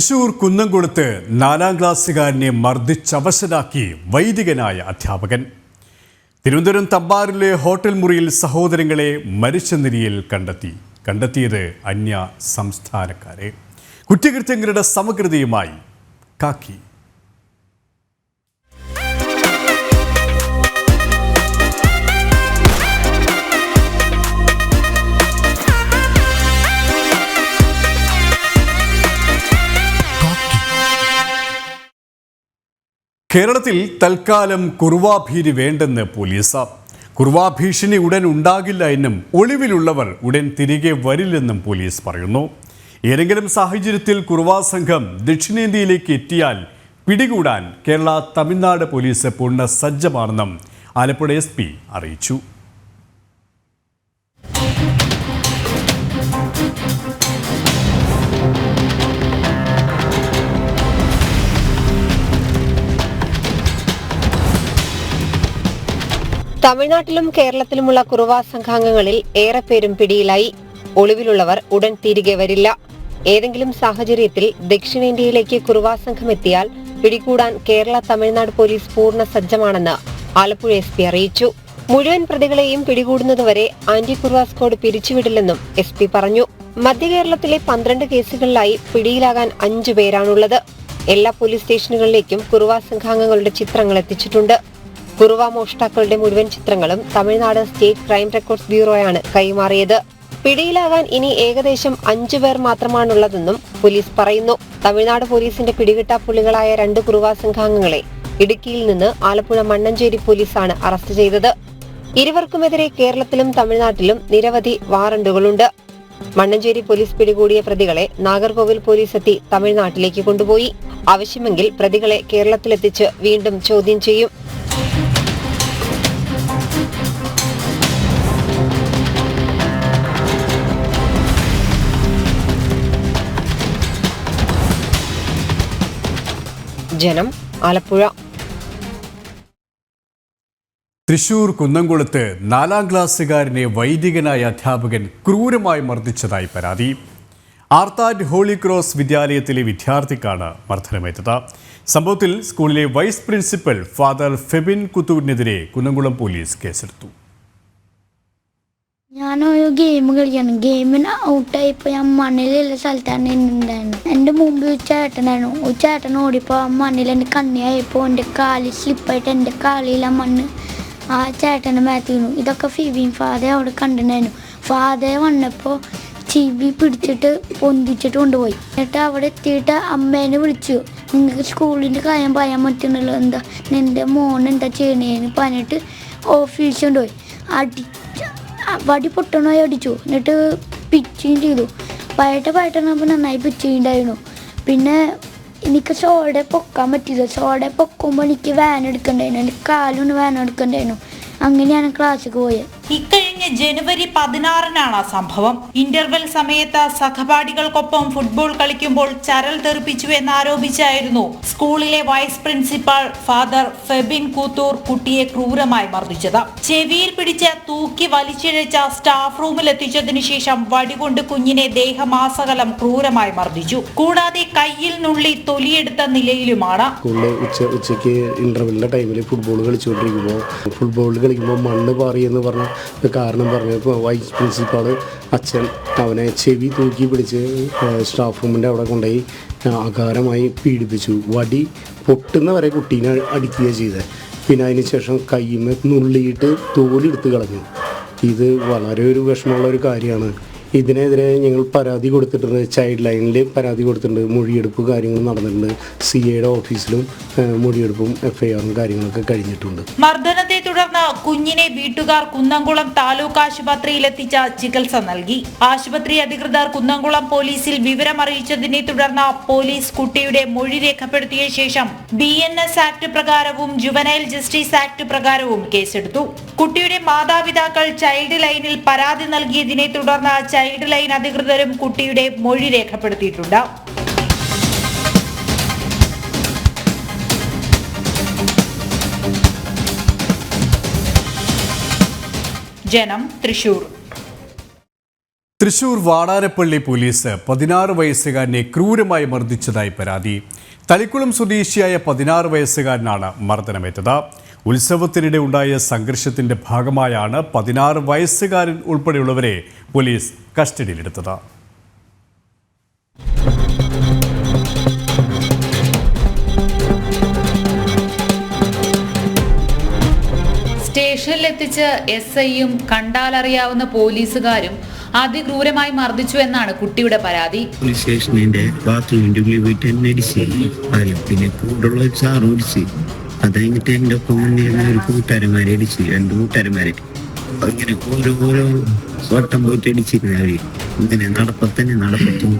തൃശൂർ കുന്നംകുളത്ത് നാലാം ക്ലാസ്സുകാരനെ മർദ്ദിച്ചവശനാക്കി വൈദികനായ അധ്യാപകൻ. തിരുവനന്തപുരം തമ്പാറിലെ ഹോട്ടൽ മുറിയിൽ സഹോദരങ്ങളെ മരിച്ച നിലയിൽ കണ്ടെത്തി. കണ്ടെത്തിയത് അന്യ സംസ്ഥാനക്കാരെ. കുറ്റകൃത്യങ്ങളുടെ സമഗ്രതയുമായി കാക്കി. കേരളത്തിൽ തൽക്കാലം കുറുവാഭീതി വേണ്ടെന്ന് പോലീസ്. കുറുവാഭീഷണി ഉടൻ ഉണ്ടാകില്ല എന്നും ഒളിവിലുള്ളവർ ഉടൻ തിരികെ വരില്ലെന്നും പോലീസ് പറയുന്നു. ഏതെങ്കിലും സാഹചര്യത്തിൽ കുറുവാ സംഘം ദക്ഷിണേന്ത്യയിലേക്ക് എത്തിയാൽ പിടികൂടാൻ കേരള തമിഴ്നാട് പോലീസ് പൂർണ സജ്ജമാണെന്നും ആലപ്പുഴ എസ് അറിയിച്ചു. തമിഴ്നാട്ടിലും കേരളത്തിലുമുള്ള കുറുവാ സംഘാംഗങ്ങളിൽ ഏറെ പേരും പിടിയിലായി. ഒളിവിലുള്ളവർ ഉടൻ തിരികെ വരില്ല. ഏതെങ്കിലും സാഹചര്യത്തിൽ ദക്ഷിണേന്ത്യയിലേക്ക് കുറുവാ സംഘം എത്തിയാൽ പിടികൂടാൻ കേരള തമിഴ്നാട് പോലീസ് പൂർണ സജ്ജമാണെന്ന് ആലപ്പുഴ എസ് പി അറിയിച്ചു. മുഴുവൻ പ്രതികളെയും പിടികൂടുന്നതുവരെ ആന്റി കുറുവാ സ്ക്വാഡ് പിരിച്ചുവിടില്ലെന്നും എസ് പി പറഞ്ഞു. മധ്യകേരളത്തിലെ പന്ത്രണ്ട് കേസുകളിലായി പിടിയിലാകാൻ അഞ്ചു പേരാണുള്ളത്. എല്ലാ പോലീസ് സ്റ്റേഷനുകളിലേക്കും കുറുവാ സംഘാംഗങ്ങളുടെ ചിത്രങ്ങൾ എത്തിച്ചിട്ടുണ്ട്. കുറുവ മോഷ്ടാക്കളുടെ മുഴുവൻ ചിത്രങ്ങളും തമിഴ്നാട് സ്റ്റേറ്റ് ക്രൈം റെക്കോർഡ്സ് ബ്യൂറോയാണ് കൈമാറിയത്. പിടിയിലാകാൻ ഇനി ഏകദേശം അഞ്ചു പേർ മാത്രമാണുള്ളതെന്നും പോലീസ് പറയുന്നു. തമിഴ്നാട് പോലീസിന്റെ പിടികിട്ടാപ്പുള്ളികളായ രണ്ട് കുറുവ സംഘാംഗങ്ങളെ ഇടുക്കിയിൽ നിന്ന് ആലപ്പുഴ മണ്ണഞ്ചേരി പോലീസാണ് അറസ്റ്റ് ചെയ്തത്. ഇരുവർക്കുമെതിരെ കേരളത്തിലും തമിഴ്നാട്ടിലും നിരവധി വാറണ്ടുകളുണ്ട് മണ്ണഞ്ചേരി പോലീസ് പിടികൂടിയ പ്രതികളെ നാഗർകോവിൽ പോലീസ് എത്തി തമിഴ്നാട്ടിലേക്ക് കൊണ്ടുപോയി. ആവശ്യമെങ്കിൽ പ്രതികളെ കേരളത്തിലെത്തിച്ച് വീണ്ടും ചോദ്യം ചെയ്യും. ജനം ആലപ്പുഴ. തൃശൂർ കുന്നംകുളത്ത് നാലാം ക്ലാസ്സുകാരനെ വൈദികനായ അധ്യാപകൻ ക്രൂരമായി മർദ്ദിച്ചതായി പരാതി. ആർത്താറ്റ് ഹോളി ക്രോസ് വിദ്യാലയത്തിലെ വിദ്യാർത്ഥിക്കാണ് മർദ്ദനമേറ്റത്. സംഭവത്തിൽ സ്കൂളിലെ വൈസ് പ്രിൻസിപ്പൽ ഫാദർ ഫെബിൻ കുത്തൂരിനെതിരെ കുന്നംകുളം പോലീസ് കേസെടുത്തു. ഞാനൊരു ഗെയിം കളിക്കാണ്. ഗെയിമിന് ഔട്ടായപ്പോൾ ഞാൻ മണ്ണിലുള്ള സ്ഥലത്താണ് നിന്നുണ്ടായിരുന്നത് എന്റെ മുമ്പിൽ ഒരു ചേട്ടനായിരുന്നു. ഒരു ചേട്ടൻ ഓടിയപ്പോൾ ആ മണ്ണിൽ എന്റെ കണ്ണിയായപ്പോൾ എന്റെ കാലിൽ സ്ലിപ്പായിട്ട് എന്റെ കാലിൽ ആ മണ്ണ് ആ ചേട്ടന്റെ മേത്ത് വീണു. ഇതൊക്കെ ഫിബിയും ഫാദർ അവിടെ കണ്ടിട്ടുണ്ടായിരുന്നു. ഫാദർ വന്നപ്പോൾ ചിബി പിടിച്ചിട്ട് പൊന്തിച്ചിട്ട് കൊണ്ടുപോയി. എന്നിട്ട് അവിടെ എത്തിയിട്ട് അമ്മേനെ വിളിച്ചു. നിങ്ങൾക്ക് സ്കൂളിന്റെ കാര്യം പറയാൻ പറ്റുന്നല്ലോ എന്താ? നിന്റെ മോൻ എന്താ ചെയ്യണേന്ന് പറഞ്ഞിട്ട് ഓഫീസിൽ കൊണ്ടുപോയി. അടി വടി പൊട്ടണമായി അടിച്ചു എന്നിട്ട് പിച്ചുകയും ചെയ്തു. പയട്ട പയട്ടണപ്പോൾ നന്നായി പിച്ചുകയുണ്ടായിരുന്നു പിന്നെ എനിക്ക് ചോടെ പൊക്കാൻ പറ്റിയില്ല. ചോടെ പൊക്കുമ്പോൾ എനിക്ക് വാൻ എടുക്കണ്ടായിരുന്നു. എന്റെ കാലൊന്ന് വാൻ എടുക്കണ്ടായിരുന്നു. അങ്ങനെയാണ് ക്ലാസ്സിൽ പോയത് ഇക്കഴിഞ്ഞ ജനുവരി പതിനാറിനാണ് സംഭവം. ഇന്റർവെൽ സമയത്ത് സഹപാഠികൾക്കൊപ്പം ഫുട്ബോൾ കളിക്കുമ്പോൾ ചരൽ തെറിപ്പിച്ചു എന്നാരോപിച്ചായിരുന്നു. സ്കൂളിലെ vice principal father Febin Koothur കുട്ടിയെ ക്രൂരമായി മർദ്ദിച്ചത്. ചെവിയിൽ പിടിച്ച് തൂക്കി വലിച്ചിഴച്ച സ്റ്റാഫ് റൂമിൽ എത്തിച്ചതിനു ശേഷം വടികൊണ്ട് കുഞ്ഞിനെ ദേഹമാസകലം ക്രൂരമായി മർദ്ദിച്ചു. കൂടാതെ കയ്യിൽ നുള്ളി തൊലിയെടുത്ത നിലയിലുമാണ്. ഇന്റർവെല്ലിന്റെ ഉച്ചയ്ക്ക് ഇന്റർവെല്ലിന്റെ ടൈമിൽ ഫുട്ബോൾ കളിച്ചുകൊണ്ടിരിക്കുമ്പോൾ ഫുട്ബോൾ കളിക്കുമ്പോൾ മണ്ണ് പാറി എന്ന് പറഞ്ഞ കാരണം പറഞ്ഞപ്പോൾ വൈസ് പ്രിൻസിപ്പാൾ അച്ഛൻ അവനെ ചെവി തൂക്കി പിടിച്ച് സ്റ്റാഫ് റൂമിന്റെ അവിടെ കൊണ്ടുപോയി അകാരമായി പീഡിപ്പിച്ചു. വടി പൊട്ടുന്ന വരെ കുട്ടീനെ അടിക്കുകയാണ് ചെയ്തത് പിന്നെ അതിന് ശേഷം കയ്യിൽ നിന്ന് നുള്ളിയിട്ട് തോലെടുത്ത് കളഞ്ഞു. ഇത് വളരെ ഒരു വിഷമമുള്ള ഒരു കാര്യമാണ്. ഇതിനെതിരെ ഞങ്ങൾ പരാതി കൊടുത്തിട്ടുണ്ട്. ചൈൽഡ് ലൈനിൽ പരാതി കൊടുത്തിട്ടുണ്ട്. മൊഴിയെടുപ്പ് കാര്യങ്ങൾ നടന്നിട്ടുണ്ട്. സി എയുടെ ഓഫീസിലും മൊഴിയെടുപ്പും എഫ് ഐ ആറും കാര്യങ്ങളൊക്കെ കഴിഞ്ഞിട്ടുണ്ട്. മർദ്ദനത്തെ കുഞ്ഞിനെ വീട്ടുകാർ കുന്നംകുളം താലൂക്ക് ആശുപത്രിയിൽ എത്തിച്ച ചികിത്സ നൽകി. ആശുപത്രി അധികൃതർ കുന്നംകുളം പോലീസിൽ വിവരം അറിയിച്ചതിനെ തുടർന്ന് പോലീസ് കുട്ടിയുടെ മൊഴി രേഖപ്പെടുത്തിയ ശേഷം ബി എൻ എസ് ആക്ട് പ്രകാരവും ജുവനൈൽ ജസ്റ്റിസ് ആക്ട് പ്രകാരവും കേസെടുത്തു. കുട്ടിയുടെ മാതാപിതാക്കൾ ചൈൽഡ് ലൈനിൽ പരാതി നൽകിയതിനെ തുടർന്ന് ചൈൽഡ് ലൈൻ അധികൃതരും കുട്ടിയുടെ മൊഴി രേഖപ്പെടുത്തിയിട്ടുണ്ട്. ജനം തൃശൂർ. തൃശൂർ വാടാരപ്പള്ളി പോലീസ് പതിനാറ് വയസ്സുകാരനെ ക്രൂരമായി മർദ്ദിച്ചതായി പരാതി. തളിക്കുളം സ്വദേശിയായ പതിനാറ് വയസ്സുകാരനാണ് മർദ്ദനമേറ്റത്. ഉത്സവത്തിനിടെ ഉണ്ടായ സംഘർഷത്തിന്റെ ഭാഗമായാണ് പതിനാറ് വയസ്സുകാരൻ ഉൾപ്പെടെയുള്ളവരെ പോലീസ് കസ്റ്റഡിയിലെടുത്തത്. സ്റ്റേഷനിലെത്തിച്ച് എസ് ഐയും കണ്ടാലറിയാവുന്ന പോലീസുകാരും അതിക്രൂരമായി മർദ്ദിച്ചു എന്നാണ് കുട്ടിയുടെ പരാതി. പോലീസ് സ്റ്റേഷനിന്റെ ബാത്റൂമിന്റെ ഉള്ളിൽ പോയിട്ട് എന്നെ അടിച്ച് പിന്നെ കൂടുള്ള ഒരു സാറ് ഓടിച്ച് അത് കഴിഞ്ഞിട്ട് എന്റെ ഒപ്പം വന്നിരുന്ന ഒരു കൂട്ടുകാരന്മാരെ അടിച്ച് രണ്ട് കൂട്ടുകാരന്മാരെ അങ്ങനെ ഓരോ ഓരോ വട്ടം പോയിട്ട് അടിച്ചിരുന്നു അവർ ഇങ്ങനെ നടപ്പത്തന്നെ നടപ്പത്തും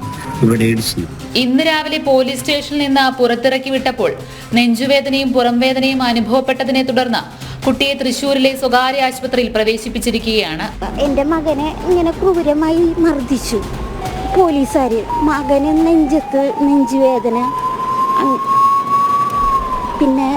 ഇവിടെ അടിച്ച്. ഇന്ന് രാവിലെ പോലീസ് സ്റ്റേഷനിൽ നിന്ന് പുറത്തിറക്കി വിട്ടപ്പോൾ നെഞ്ചുവേദനയും പുറംവേദനയും അനുഭവപ്പെട്ടതിനെ തുടർന്ന് കുട്ടിയെ തൃശൂരിലെ സ്വകാര്യ ആശുപത്രിയിൽ പ്രവേശിപ്പിച്ചിരിക്കുകയാണ്. എന്റെ മകനെ ഇങ്ങനെ ക്രൂരമായി മർദ്ദിച്ചു. പോലീസുകാർ മകന് നെഞ്ചത്ത് നെഞ്ചുവേദന. പിന്നെ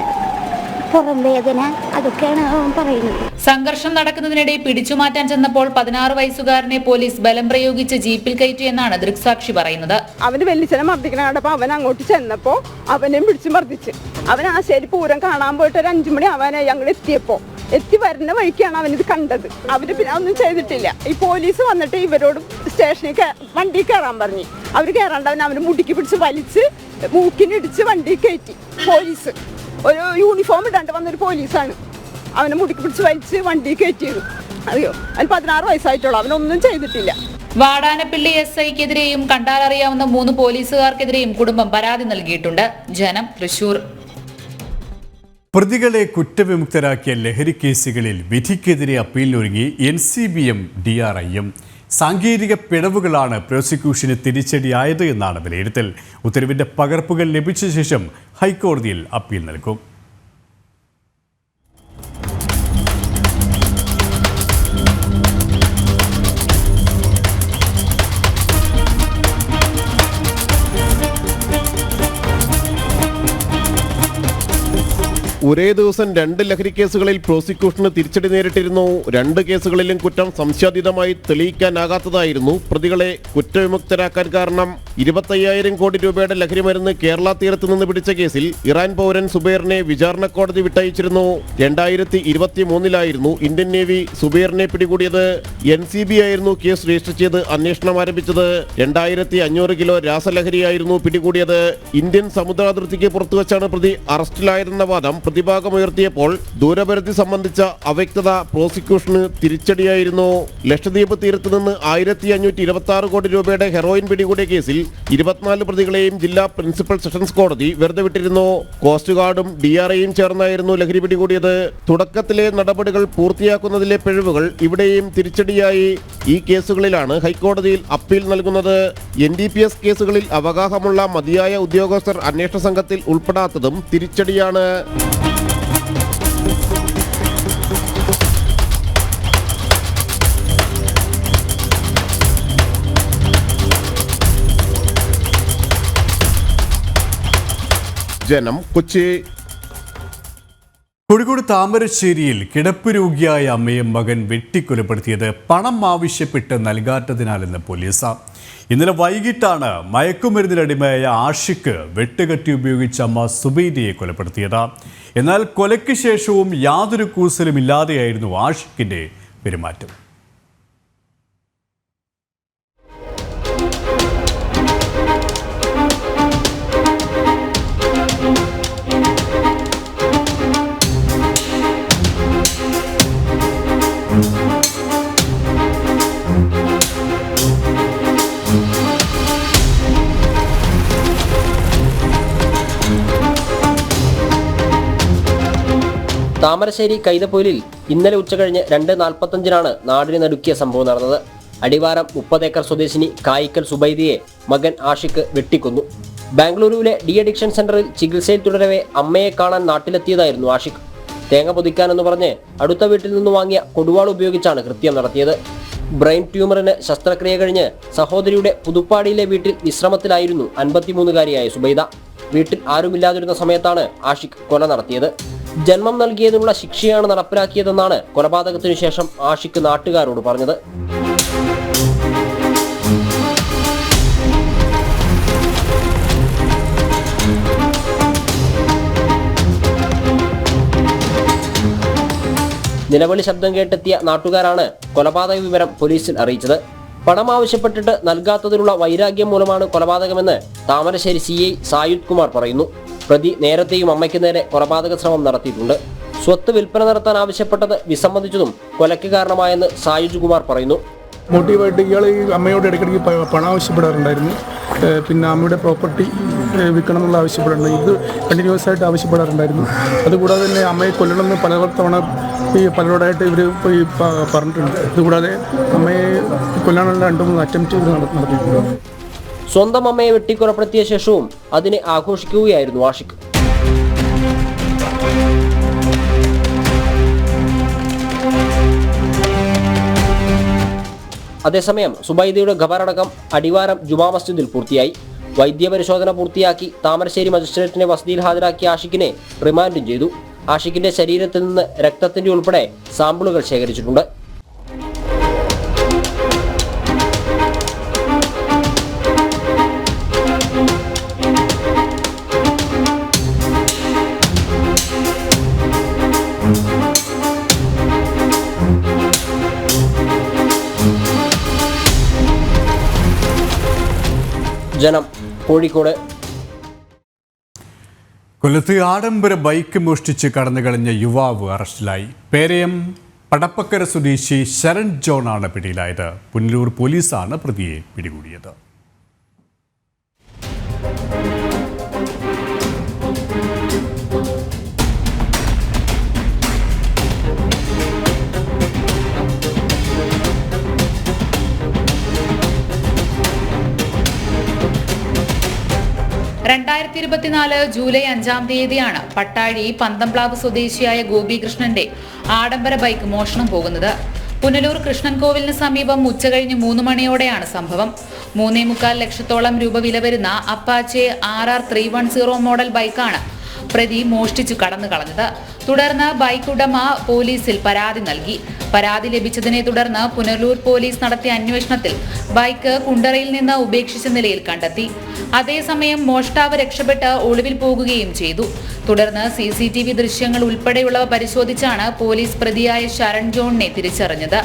പുറം വേദന അതൊക്കെയാണ് അവൻ പറയുന്നത്. സംഘർഷം നടക്കുന്നതിനിടെ പിടിച്ചുമാറ്റാൻ ചെന്നപ്പോൾ പതിനാറ് വയസ്സുകാരനെ പോലീസ് ബലം പ്രയോഗിച്ച് ജീപ്പിൽ കയറ്റി എന്നാണ് ദൃക്സാക്ഷി പറയുന്നത്. അവന് വെല്ലിച്ചനെ മർദ്ദിക്കണ അവൻ അങ്ങോട്ട് ചെന്നപ്പോ അവനെയും പിടിച്ചു മർദ്ദിച്ച്. അവൻ ആ ശരി പൂരം കാണാൻ പോയിട്ട് ഒരു അഞ്ചു മണി അവനായി ഞങ്ങൾ എത്തിയപ്പോ. എത്തി വരുന്ന വഴിക്കാണ് അവനിത് കണ്ടത്. അവർ പിന്നെ ഒന്നും ചെയ്തിട്ടില്ല. ഈ പോലീസ് വന്നിട്ട് ഇവരോട് സ്റ്റേഷനിൽ വണ്ടി കയറാൻ പറഞ്ഞു. അവർ കയറാണ്ട് അവൻ അവന് മുടിക്ക് പിടിച്ച് വലിച്ച് മൂക്കിനിടിച്ച് വണ്ടി കയറ്റി. പോലീസ്. ഒരു യൂണിഫോം ഇടാണ്ട് വന്നൊരു പോലീസാണ്. അവനെ മുടിക്ക് പിടിച്ച് വലിച്ച് വണ്ടി കയറ്റിയത്. അതെയോ അവന് പതിനാറ് വയസ്സായിട്ടുള്ളൂ. അവനൊന്നും ചെയ്തിട്ടില്ല. വാടാനപ്പിള്ളി എസ് ഐക്കെതിരെയും കണ്ടാലറിയാവുന്ന മൂന്ന് പോലീസുകാർക്കെതിരെയും കുടുംബം പരാതി നൽകിയിട്ടുണ്ട്. ജനം തൃശൂർ. പ്രതികളെ കുറ്റവിമുക്തരാക്കിയ ലഹരി കേസുകളിൽ വിധിക്കെതിരെ അപ്പീലിനൊരുങ്ങി N C B M D R ഐയും. സാങ്കേതിക പിഴവുകളാണ് പ്രോസിക്യൂഷന് തിരിച്ചടിയായത് എന്നാണ് വിലയിരുത്തൽ. ഉത്തരവിന്റെ പകർപ്പുകൾ ലഭിച്ച ശേഷം ഹൈക്കോടതിയിൽ അപ്പീൽ നൽകും. ഒരേ ദിവസം രണ്ട് ലഹരി കേസുകളിൽ പ്രോസിക്യൂഷന് തിരിച്ചടി നേരിട്ടിരുന്നു. രണ്ട് കേസുകളിലും കുറ്റം സംശയാതീതമായി തെളിയിക്കാനാകാത്തതായിരുന്നു. പ്രതികളെ കുറ്റവിമുക്തരാക്കാൻ കാരണം ഇരുപത്തയ്യായിരം കോടി രൂപയുടെ ലഹരി മരുന്ന് കേരള തീരത്ത് നിന്ന് പിടിച്ച കേസിൽ ഇറാൻ പൗരൻ സുബൈറിനെ വിചാരണ കോടതി വിട്ടയച്ചിരുന്നു. രണ്ടായിരത്തി ഇരുപത്തി മൂന്നിലായിരുന്നു ഇന്ത്യൻ നേവി സുബൈറിനെ പിടികൂടിയത്. എൻ സി ബി ആയിരുന്നു കേസ് രജിസ്റ്റർ ചെയ്ത് അന്വേഷണം ആരംഭിച്ചത്. രണ്ടായിരത്തി അഞ്ഞൂറ് കിലോ രാസലഹരിയായിരുന്നു പിടികൂടിയത്. ഇന്ത്യൻ സമുദ്രാതിർത്തിക്ക് പുറത്തുവച്ചാണ് പ്രതി അറസ്റ്റിലായതെന്ന വാദം പ്രതിഭാഗം ഉയർത്തിയപ്പോൾ ദൂരപരിധി സംബന്ധിച്ച അവ്യക്തത പ്രോസിക്യൂഷന് തിരിച്ചടിയായിരുന്നു. ലക്ഷദ്വീപ് തീരത്ത് നിന്ന് ആയിരത്തി അഞ്ഞൂറ്റി ഇരുപത്തി ആറ് കോടി രൂപയുടെ ഹെറോയിൻ പിടികൂടിയ കേസിൽ ഇരുപത്തിനാല് പ്രതികളെയും ജില്ലാ പ്രിൻസിപ്പൽ സെഷൻസ് കോടതി വെറുതെ വിട്ടിരുന്നു. കോസ്റ്റ് ഗാർഡും ഡി ആർ ഐയും ചേർന്നായിരുന്നു ലഹരി പിടികൂടിയത്. തുടക്കത്തിലെ നടപടികൾ പൂർത്തിയാക്കുന്നതിലെ പിഴവുകൾ ഇവിടെയും തിരിച്ചടിയായി. ഈ കേസുകളിലാണ് ഹൈക്കോടതിയിൽ അപ്പീൽ നൽകുന്നത്. എൻ ഡി പി എസ് കേസുകളിൽ അവഗാഹമുള്ള മതിയായ ഉദ്യോഗസ്ഥർ അന്വേഷണ സംഘത്തിൽ ഉൾപ്പെടാത്തതും തിരിച്ചടിയാണ്. ജനം കൊച്ചി. കോഴിക്കോട് താമരശ്ശേരിയിൽ കിടപ്പ് രോഗിയായ അമ്മയും മകൻ വെട്ടിക്കൊലപ്പെടുത്തിയത് പണം ആവശ്യപ്പെട്ട് നൽകാത്തതിനാലെന്ന് പോലീസ്. ഇന്നലെ വൈകിട്ടാണ് മയക്കുമരുന്നിനടിമയായ ആഷിക്ക് വെട്ടുകെട്ടി ഉപയോഗിച്ച അമ്മ സുബൈദിയെ കൊലപ്പെടുത്തിയത്. എന്നാൽ കൊലയ്ക്ക് ശേഷവും യാതൊരു കൂസലുമില്ലാതെയായിരുന്നു ആഷിഖിന്റെ പെരുമാറ്റം. താമരശ്ശേരി കൈതപ്പൊയിലിൽ ഇന്നലെ ഉച്ചകഴിഞ്ഞ് രണ്ട് നാൽപ്പത്തഞ്ചിനാണ് നാടിനെ നടുക്കിയ സംഭവം നടന്നത്. അടിവാരം മുപ്പതേക്കർ സ്വദേശിനി കായിക്കൽ സുബൈദിയെ മകൻ ആഷിക്ക് വെട്ടിക്കൊന്നു. ബാംഗ്ലൂരുവിലെ ഡി അഡിക്ഷൻ സെന്ററിൽ ചികിത്സയിൽ തുടരവെ അമ്മയെ കാണാൻ നാട്ടിലെത്തിയതായിരുന്നു ആഷിഖ്. തേങ്ങ പൊതിക്കാനെന്ന് പറഞ്ഞ് അടുത്ത വീട്ടിൽ നിന്ന് വാങ്ങിയ കൊടുവാൾ ഉപയോഗിച്ചാണ് കൃത്യം നടത്തിയത്. ബ്രെയിൻ ട്യൂമറിന് ശസ്ത്രക്രിയ കഴിഞ്ഞ് സഹോദരിയുടെ പുതുപ്പാടിയിലെ വീട്ടിൽ വിശ്രമത്തിലായിരുന്നു അൻപത്തിമൂന്നുകാരിയായ സുബൈദ. വീട്ടിൽ ആരുമില്ലാതിരുന്ന സമയത്താണ് ആഷിഖ് കൊല നടത്തിയത്. ജന്മം നൽകിയതിനുള്ള ശിക്ഷയാണ് നടപ്പിലാക്കിയതെന്നാണ് കൊലപാതകത്തിനു ശേഷം ആഷിക്ക് നാട്ടുകാരോട് പറഞ്ഞത്. നിലവിളി ശബ്ദം കേട്ടെത്തിയ നാട്ടുകാരാണ് കൊലപാതക വിവരം പോലീസിൽ അറിയിച്ചത്. പണം ആവശ്യപ്പെട്ടിട്ട് നൽകാത്തതിലുള്ള വൈരാഗ്യം മൂലമാണ് കൊലപാതകമെന്ന് താമരശ്ശേരി സി ഐ സായുധ് കുമാർ പറയുന്നു. പ്രതി നേരത്തെയും അമ്മയ്ക്ക് നേരെ കൊലപാതക ശ്രമം നടത്തിയിട്ടുണ്ട്. സ്വത്ത് വിൽപ്പന നടത്താൻ ആവശ്യപ്പെട്ടത് വിസമ്മതിച്ചതും കൊലയ്ക്ക് കാരണമായെന്ന് സായുജ് കുമാർ പറയുന്നു. മോട്ടീവായിട്ട് ഇയാൾ ഈ അമ്മയോട് ഇടയ്ക്കിടയ്ക്ക് പണം ആവശ്യപ്പെടാറുണ്ടായിരുന്നു. പിന്നെ അമ്മയുടെ പ്രോപ്പർട്ടി വിൽക്കണം എന്നുള്ള ആവശ്യപ്പെടാറുണ്ട്. ഇത് കണ്ടിന്യൂസ് ആയിട്ട് ആവശ്യപ്പെടാറുണ്ടായിരുന്നു. അതുകൂടാതെ തന്നെ അമ്മയെ കൊല്ലണമെന്ന് പല തവണ ഈ പലരോടായിട്ട് ഇവർ ഈ പറഞ്ഞിട്ടുണ്ട്. ഇതുകൂടാതെ അമ്മയെ കൊല്ലാനുള്ള രണ്ടു മൂന്ന് അറ്റംപ്റ്റ് നടത്തിയിട്ടുണ്ട്. സ്വന്തം അമ്മയെ വെട്ടിക്കൊലപ്പെടുത്തിയ ശേഷവും അതിനെ ആഘോഷിക്കുകയായിരുന്നു ആഷിഖ്. അതേസമയം സുബൈദയുടെ ഖബറടക്കം അടിവാരം ജുമാ മസ്ജിദിൽ പൂർത്തിയായി. വൈദ്യപരിശോധന പൂർത്തിയാക്കി താമരശ്ശേരി മജിസ്ട്രേറ്റിനെ വസതിയിൽ ഹാജരാക്കിയ ആഷിഖിനെ റിമാൻഡും ചെയ്തു. ആഷിഖിന്റെ ശരീരത്തിൽ നിന്ന് രക്തത്തിന്റെ ഉൾപ്പെടെ സാമ്പിളുകൾ ശേഖരിച്ചിട്ടുണ്ട്. ജനം കോഴിക്കോട്. കൊല്ലത്ത് ആഡംബര ബൈക്ക് മോഷ്ടിച്ച് കടന്നുകളഞ്ഞ യുവാവ് അറസ്റ്റിലായി. പേരയം പടപ്പക്കര സ്വദേശി ശരൺ ജോണാണ് പിടിയിലായത്. പുനലൂർ പോലീസാണ് പ്രതിയെ പിടികൂടിയത്. രണ്ടായിരത്തി ഇരുപത്തിനാല് ജൂലൈ അഞ്ചാം തീയതിയാണ് പട്ടാഴി പന്തംപ്ലാവ് സ്വദേശിയായ ഗോപികൃഷ്ണന്റെ ആഡംബര ബൈക്ക് മോഷണം പോകുന്നത്. പുനലൂർ കൃഷ്ണൻകോവിലിന് സമീപം ഉച്ചകഴിഞ്ഞ് മൂന്ന് മണിയോടെയാണ് സംഭവം. മൂന്നേ മുക്കാൽ ലക്ഷത്തോളം രൂപ വില വരുന്ന Apache R R three one zero model ബൈക്കാണ് പ്രതി മോഷ്ടിച്ചു കടന്നു കളഞ്ഞത്. തുടർന്ന് ബൈക്ക് ഉടമ പോലീസിൽ പരാതി നൽകി. പരാതി ലഭിച്ചതിനെ തുടർന്ന് പുനലൂർ പോലീസ് നടത്തിയ അന്വേഷണത്തിൽ ബൈക്ക് കുണ്ടറയിൽ നിന്ന് ഉപേക്ഷിച്ച നിലയിൽ കണ്ടെത്തി. അതേസമയം മോഷ്ടാവ് രക്ഷപ്പെട്ട് ഒളിവിൽ പോകുകയും ചെയ്തു. തുടർന്ന് സി സി ടി വി ദൃശ്യങ്ങൾ ഉൾപ്പെടെയുള്ളവ പരിശോധിച്ചാണ് പോലീസ് പ്രതിയായ ശരൺ ജോണിനെ തിരിച്ചറിഞ്ഞത്.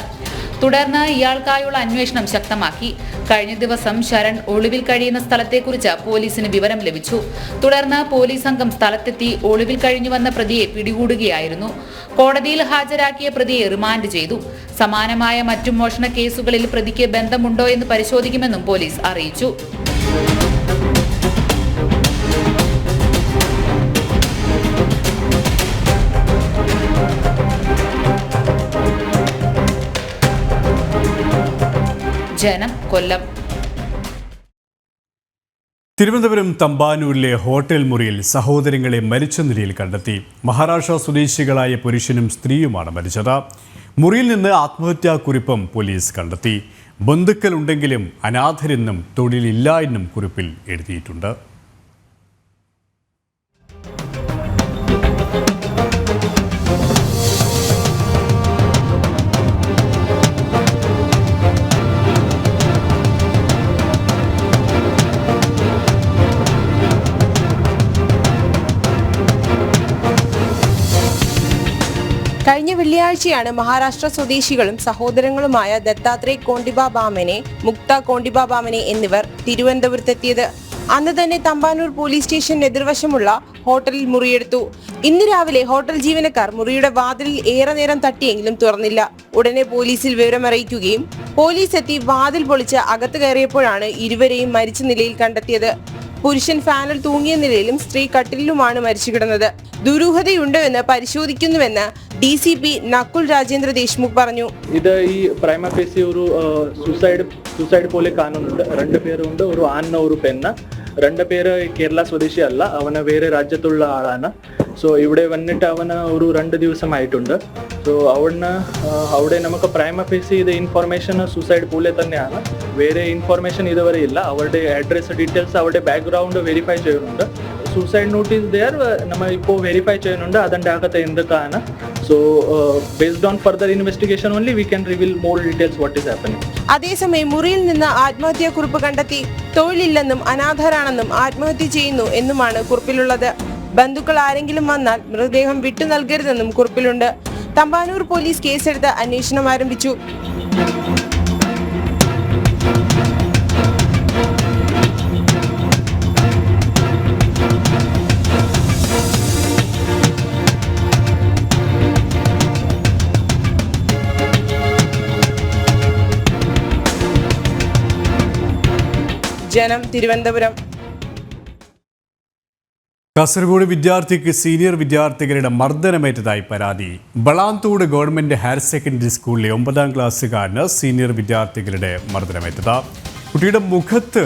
തുടർന്ന് ഇയാൾക്കായുള്ള അന്വേഷണം ശക്തമാക്കി. കഴിഞ്ഞ ദിവസം ശരൺ ഒളിവിൽ കഴിയുന്ന സ്ഥലത്തെക്കുറിച്ച് പോലീസിന് വിവരം ലഭിച്ചു. തുടർന്ന് പോലീസ് സംഘം സ്ഥലത്തെത്തി ഒളിവിൽ കഴിഞ്ഞുവന്ന പ്രതിയെ പിടികൂടുകയായിരുന്നു. കോടതിയിൽ ഹാജരാക്കിയ പ്രതിയെ റിമാൻഡ് ചെയ്തു. സമാനമായ മറ്റു മോഷണ കേസുകളിൽ പ്രതിക്ക് ബന്ധമുണ്ടോ എന്ന് പരിശോധിക്കുമെന്നും പോലീസ് അറിയിച്ചു. ജനം കൊല്ലം. തിരുവനന്തപുരം തമ്പാനൂരിലെ ഹോട്ടൽ മുറിയിൽ സഹോദരങ്ങളെ മരിച്ച നിലയിൽ കണ്ടെത്തി. മഹാരാഷ്ട്ര സ്വദേശികളായ പുരുഷനും സ്ത്രീയുമാണ് മരിച്ചത്. മുറിയിൽ നിന്ന് ആത്മഹത്യാ കുറിപ്പും പോലീസ് കണ്ടെത്തി. ബന്ധുക്കളുണ്ടെങ്കിലും അനാഥരെന്നും തൊഴിലില്ല എന്നും കുറിപ്പിൽ എഴുതിയിട്ടുണ്ട്. വെള്ളിയാഴ്ചയാണ് മഹാരാഷ്ട്ര സ്വദേശികളും സഹോദരങ്ങളുമായ ദത്താത്രേ കോണ്ടിബാ ബാമനെ മുക്ത കോണ്ടിബാ ബാമനെ എന്നിവർ തിരുവനന്തപുരത്തെത്തിയത്. അന്ന് തന്നെ തമ്പാനൂർ പോലീസ് സ്റ്റേഷൻ എതിർവശമുള്ള ഹോട്ടലിൽ മുറിയെടുത്തു. ഇന്ന് രാവിലെ ഹോട്ടൽ ജീവനക്കാർ മുറിയുടെ വാതിലിൽ ഏറെ നേരം തട്ടിയെങ്കിലും തുറന്നില്ല. ഉടനെ പോലീസിൽ വിവരമറിയിക്കുകയും പോലീസ് എത്തി വാതിൽ പൊളിച്ച് അകത്ത് കയറിയപ്പോഴാണ് ഇരുവരെയും മരിച്ച നിലയിൽ കണ്ടെത്തിയത്. പുരുഷൻ ഫാനിൽ തൂങ്ങിയ നിലയിലും സ്ത്രീ കട്ടിലിലുമാണ് മരിച്ചു കിടന്നത്. ദുരൂഹതയുണ്ടോ എന്ന് പരിശോധിക്കുന്നുവെന്ന് D C P Nakul Rajendra Deshmukh പറഞ്ഞു. ഇത് ഈ പ്രൈമഫേസി ഒരു സൂസൈഡ് സൂസൈഡ് പോലെ കാണുന്നുണ്ട്. രണ്ട് പേരുണ്ട് ഒരു ആന്ന ഒരു പെണ്ണ്. രണ്ട് പേര് കേരള സ്വദേശി അല്ല അവന് വേറെ രാജ്യത്തുള്ള ആളാണ്. സോ ഇവിടെ വന്നിട്ട് അവന് ഒരു രണ്ട് ദിവസമായിട്ടുണ്ട്. സോ അവന് ആ, അവിടെ നമുക്ക് പ്രൈമഫേസി ഇത് ഇൻഫർമേഷൻ സൂസൈഡ് പോലെ തന്നെയാണ്. വേറെ ഇൻഫർമേഷൻ ഇതുവരെ ഇല്ല. അവരുടെ അഡ്രസ് ഡീറ്റെയിൽസ് അവരുടെ ബാക്ക്ഗ്രൗണ്ട് വെരിഫൈ ചെയ്യുന്നുണ്ട്. സൂസൈഡ് നോട്ടീസ് ദയർ നമ്മൾ ഇപ്പോൾ വെരിഫൈ ചെയ്യുന്നുണ്ട്. അതിന്റെ അകത്ത് എന്തൊക്കെയാണ് so based on further investigation only, we can reveal more details what is happening. അതേസമയം മുറിയിൽ നിന്ന് ആത്മഹത്യാ കുറിപ്പ് കണ്ടെത്തി. തൊഴിലില്ലെന്നും അനാഥരാണെന്നും ആത്മഹത്യ ചെയ്യുന്നു എന്നുമാണ് കുറിപ്പിലുള്ളത്. ബന്ധുക്കൾ ആരെങ്കിലും വന്നാൽ മൃതദേഹം വിട്ടു നൽകരുതെന്നും കുറിപ്പിലുണ്ട്. തമ്പാനൂർ പോലീസ് കേസെടുത്ത് അന്വേഷണം ആരംഭിച്ചു. ജനം തിരുവനന്തപുരം. കാസർഗോഡ് വിദ്യാർത്ഥിക്ക് സീനിയർ വിദ്യാർത്ഥികളുടെ മർദ്ദനമേറ്റതായി പരാതി. ബളാന്തോട് ഗവൺമെന്റ് ഹയർ സെക്കൻഡറി സ്കൂളിലെ ഒമ്പതാം ക്ലാസ്സുകാരന് സീനിയർ വിദ്യാർത്ഥികളുടെ മർദ്ദനമേറ്റത്. കുട്ടിയുടെ മുഖത്ത്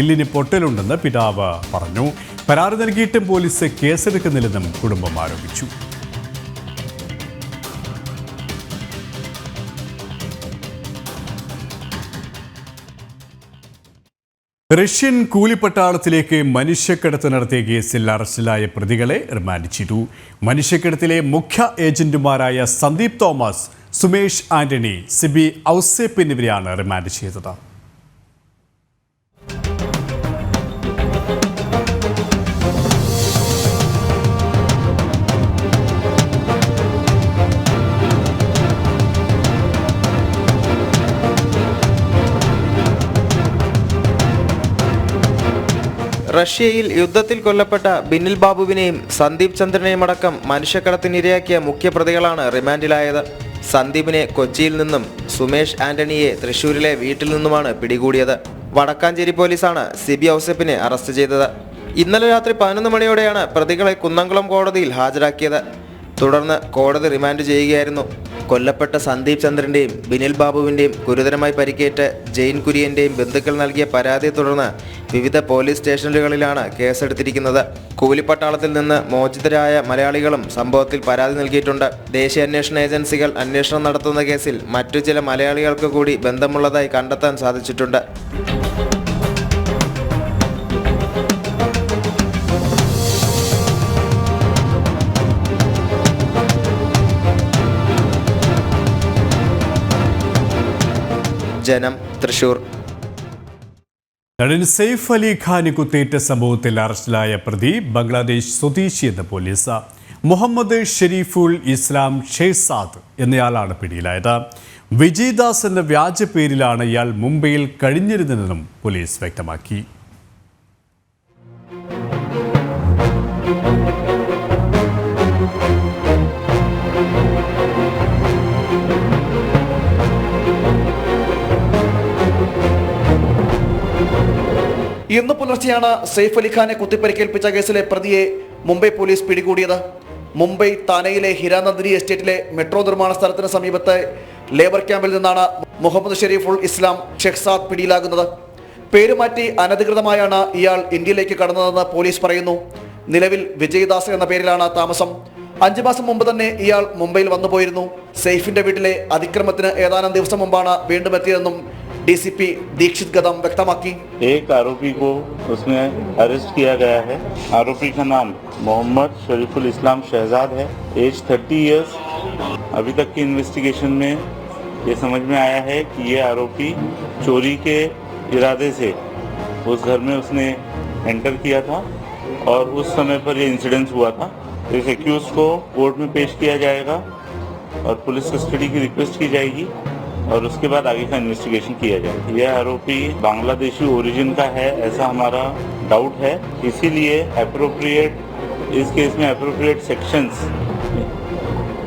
എല്ലിന് പൊട്ടലുണ്ടെന്ന് പിതാവ് പറഞ്ഞു. പരാതി നൽകിയിട്ടും പോലീസ് കേസെടുക്കുന്നില്ലെന്നും കുടുംബം ആരോപിച്ചു. റഷ്യൻ കൂലിപ്പട്ടാളത്തിലേക്ക് മനുഷ്യക്കടത്ത് നടത്തിയ കേസിൽ അറസ്റ്റിലായ പ്രതികളെ റിമാൻഡ് ചെയ്തു. മനുഷ്യക്കടത്തിലെ മുഖ്യ ഏജന്റുമാരായ സന്ദീപ് തോമസ് സുമേഷ് ആന്റണി സിബി ഔസേപ്പ് എന്നിവരെയാണ് റിമാൻഡ് ചെയ്തത്. റഷ്യയിൽ യുദ്ധത്തിൽ കൊല്ലപ്പെട്ട ബിനിൽ ബാബുവിനെയും സന്ദീപ് ചന്ദ്രനെയും അടക്കം മനുഷ്യക്കടത്തിനിരയാക്കിയ മുഖ്യപ്രതികളാണ് റിമാൻഡിലായത്. സന്ദീപിനെ കൊച്ചിയിൽ നിന്നും സുമേഷ് ആന്റണിയെ തൃശൂരിലെ വീട്ടിൽ നിന്നുമാണ് പിടികൂടിയത്. വടക്കാഞ്ചേരി പോലീസാണ് സിബി ഔസപ്പിനെ അറസ്റ്റ് ചെയ്തത്. ഇന്നലെ രാത്രി പതിനൊന്ന് മണിയോടെയാണ് പ്രതികളെ കുന്നംകുളം കോടതിയിൽ ഹാജരാക്കിയത്. തുടർന്ന് കോടതി റിമാൻഡ് ചെയ്യുകയായിരുന്നു. കൊല്ലപ്പെട്ട സന്ദീപ് ചന്ദ്രന്റെയും ബിനിൽ ബാബുവിന്റെയും ഗുരുതരമായി പരിക്കേറ്റ ജെയിൻ കുര്യന്റെയും ബന്ധുക്കൾ നൽകിയ പരാതിയെ തുടർന്ന് വിവിധ പോലീസ് സ്റ്റേഷനുകളിലാണ് കേസെടുത്തിരിക്കുന്നത്. കൂലിപ്പട്ടാളത്തിൽ നിന്ന് മോചിതരായ മലയാളികളും സംഭവത്തിൽ പരാതി നൽകിയിട്ടുണ്ട്. ദേശീയ അന്വേഷണ ഏജൻസികൾ അന്വേഷണം നടത്തുന്ന കേസിൽ മറ്റു ചില മലയാളികൾക്ക് കൂടി ബന്ധമുള്ളതായി കണ്ടെത്താൻ സാധിച്ചിട്ടുണ്ട്. ജനം തൃശൂർ. നടൻ സെയ്ഫ് അലി ഖാന് കുത്തേറ്റ സംഭവത്തിൽ അറസ്റ്റിലായ പ്രതി ബംഗ്ലാദേശ് സ്വദേശി എന്ന് പോലീസ്. മുഹമ്മദ് ഷെരീഫുൽ ഇസ്ലാം ഷെയ്സാദ് എന്നയാളാണ് പിടിയിലായത്. വിജയ്ദാസ് എന്ന വ്യാജ പേരിലാണ് ഇയാൾ മുംബൈയിൽ കഴിഞ്ഞിരുന്നതെന്നും പോലീസ് വ്യക്തമാക്കി. ഇന്ന് പുലർച്ചെയാണ് സെയ്ഫ് അലിഖാനെ കുത്തിപ്പരിക്കേൽപ്പിച്ച കേസിലെ പ്രതിയെ മുംബൈ പോലീസ് പിടികൂടിയത്. മുംബൈ താനയിലെ ഹിരാനന്ദിനി എസ്റ്റേറ്റിലെ മെട്രോ നിർമ്മാണ സ്ഥലത്തിന് സമീപത്തെ ലേബർ ക്യാമ്പിൽ നിന്നാണ് മുഹമ്മദ് ഷെരീഫുൾ ഇസ്ലാം ഷെഖ്സാദ് പിടിയിലാകുന്നത്. പേരുമാറ്റി അനധികൃതമായാണ് ഇയാൾ ഇന്ത്യയിലേക്ക് കടന്നതെന്ന് പോലീസ് പറയുന്നു. നിലവിൽ വിജയദാസ് എന്ന പേരിലാണ് താമസം. അഞ്ചു മാസം മുമ്പ് തന്നെ ഇയാൾ മുംബൈയിൽ വന്നു പോയിരുന്നു സെയ്ഫിന്റെ വീട്ടിലെ അതിക്രമത്തിന് ഏതാനും ദിവസം മുമ്പാണ് വീണ്ടും എത്തിയതെന്നും डीसीपी दीक्षित कदम व्यक्तमाकी। एक आरोपी को उसने अरेस्ट किया गया है। आरोपी का नाम मोहम्मद शरीफुल इस्लाम शहजाद है। एज 30 इयर्स अभी तक की इन्वेस्टिगेशन में ये समझ में आया है कि ये आरोपी चोरी के इरादे से उस घर में उसने एंटर किया था और उस समय पर ये इंसिडेंस हुआ था। इस एक्यूज को कोर्ट में पेश किया जाएगा और पुलिस कस्टडी की रिक्वेस्ट की जाएगी। और उसके बाद आगे का इन्वेस्टिगेशन किया जाए यह आरोपी बांग्लादेशी ओरिजिन का है ऐसा हमारा डाउट है इसीलिए अप्रोप्रिएट इस केस में अप्रोप्रिएट सेक्शंस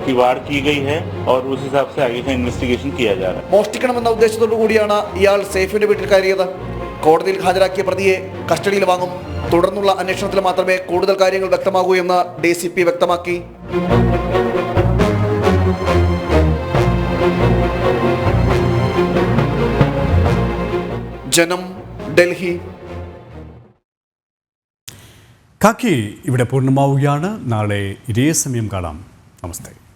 की वार की गई है और उस हिसाब से आगे का इन्वेस्टिगेशन किया जा रहा है മോഷ്ടിക്കണമെന്ന ഉദ്ദേശത്തോടു കൂടിയാണ് ഇയാൾ സെയ്ഫിന്റെ വീട്ടിൽ കയറിയത് കോടതിയിൽ ഹാജരാക്കിയ പ്രതിയെ കസ്റ്റഡിയിൽ വാങ്ങും തുടർന്നുള്ള അന്വേഷണത്തിൽ മാത്രമേ കൂടുതൽ കാര്യങ്ങൾ വ്യക്തമാകൂ എന്ന് ഡി സി പി വ്യക്തമാക്കി ജനം ഡൽഹി. കാക്കി ഇവിടെ പൂർണമാവുകയാണ്. നാളെ ഇതേ സമയം കാണാം. നമസ്തേ.